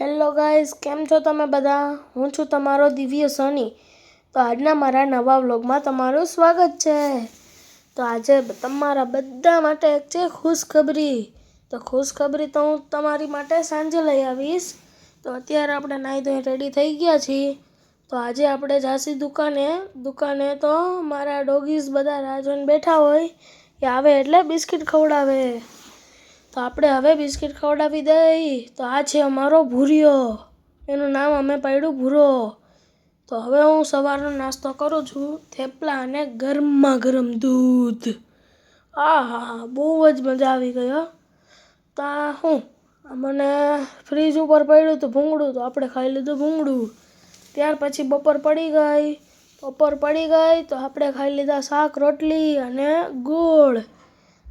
Hello guys કેમ છો તમે બધા? હું છું તમારો દિવ્ય સોની. તો આજના મારા નવા વ્લોગમાં તમારું સ્વાગત છે. તો આજે તમારા બધા માટે એક છે ખુશખબરી. તો ખુશખબરી તો હું તમારી માટે સાંજે લઈ આવીશ. તો અત્યારે આપણે નાહી ધોઈ રેડી થઈ ગયા છીએ. તો આજે આપણે જાસી દુકાને દુકાને તો મારા ડોગીઝ બધા રાજન બેઠા હોય. એ આવે એટલે બિસ્કિટ ખવડાવે. તો આપણે હવે બિસ્કિટ ખવડાવી દઈ. તો આ છે અમારો ભૂરિયો. એનું નામ અમે પાડ્યું ભૂરો. તો હવે હું સવારનો નાસ્તો કરું છું. થેપલા અને ગરમા ગરમ દૂધ. આ હા બહુ જ મજા આવી ગઈ, હો. તો હું, મને ફ્રીજ ઉપર પડ્યું હતું ભૂંગળું, તો આપણે ખાઈ લીધું ભૂંગળું. ત્યાર પછી બપોર પડી ગઈ. બપોર પડી ગઈ, તો આપણે ખાઈ લીધા શાક, રોટલી અને ગોળ.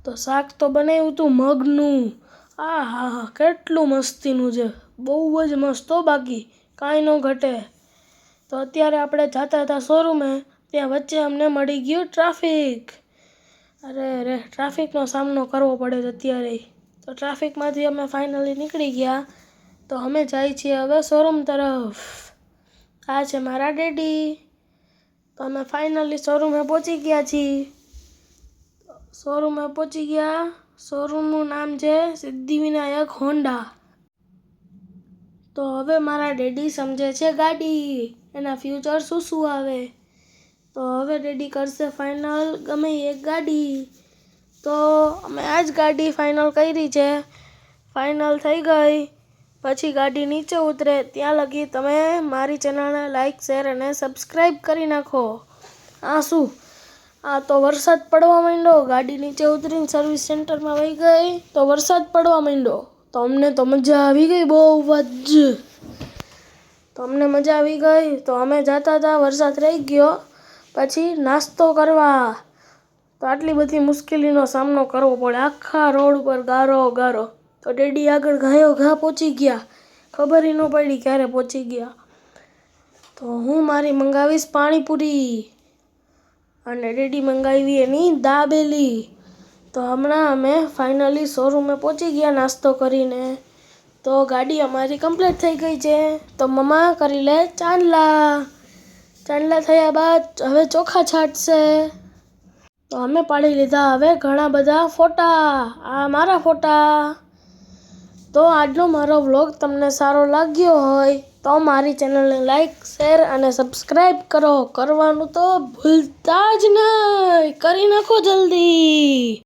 તો શાક તો બનાવ્યું હતું મગનું. આ હા હા કેટલું મસ્તીનું છે. બહુ જ મસ્ત હો બાકી, કાંઈ ન ઘટે. તો અત્યારે આપણે જતા હતા શોરૂમે ત્યાં વચ્ચે અમને મળી ગયું ટ્રાફિક અરે રે ટ્રાફિકનો સામનો કરવો પડે છે અત્યારે. તો ટ્રાફિકમાંથી અમે ફાઇનલી નીકળી ગયા. તો અમે જાય છીએ હવે શોરૂમ તરફ. આ છે મારા ડેડી તો અમે ફાઇનલી શોરૂમે પહોંચી ગયા છીએ. શોરૂમે પહોંચી ગયા. શોરૂમનું નામ છે સિદ્ધિવિનાયક હોન્ડા. તો હવે મારા ડેડી સમજે છે ગાડી. એના ફ્યુચર શું શું આવે? તો હવે ડેડી કરશે ફાઇનલ ગમે એક ગાડી. તો અમે આ જ ગાડી ફાઇનલ કરી છે. ફાઇનલ થઈ ગઈ. પછી ગાડી નીચે ઉતરે. ત્યાં લગી તમે મારી ચેનલને લાઈક શેર અને સબસ્ક્રાઈબ કરી નાખો. આ શું? આ તો વરસાદ પડવા માંડ્યો, ગાડી નીચે ઉતરીને સર્વિસ સેન્ટરમાં વહી ગઈ, તો વરસાદ પડવા માંડ્યો. તો અમને તો મજા આવી ગઈ બહુ જ. તો અમને મજા આવી ગઈ, તો અમે જતા હતા, વરસાદ રહી ગયો. પછી નાસ્તો કરવા. તો આટલી બધી મુશ્કેલીનો સામનો કરવો પડે, આખા રોડ ઉપર ગારો ગારો. તો ડેડી આગળ ગાયો ઘા પહોંચી ગયા. ખબર ન પડી ક્યારે પહોંચી ગયા. તો હું મારી મંગાવીશ પાણીપુરી. અને રેડી મંગાવી એની દાબેલી. તો હમણાં અમે ફાઇનલી શોરૂમે પહોંચી ગયા નાસ્તો કરીને. તો ગાડી અમારી કમ્પ્લીટ થઈ ગઈ છે. તો મમ્મા કરી લે ચાંદલા. ચાંદલા થયા બાદ હવે ચોખા છાંટશે. તો અમે પાડી લીધા હવે ઘણા બધા ફોટા. આ મારા ફોટા. તો આજનો મારો વ્લોગ તમને સારો લાગ્યો હોય તો મારી ચેનલને લાઈક શેર અને સબસ્ક્રાઈબ કરો. કરવાનું તો ભૂલતા જ નહીં. કરી નાખો જલ્દી.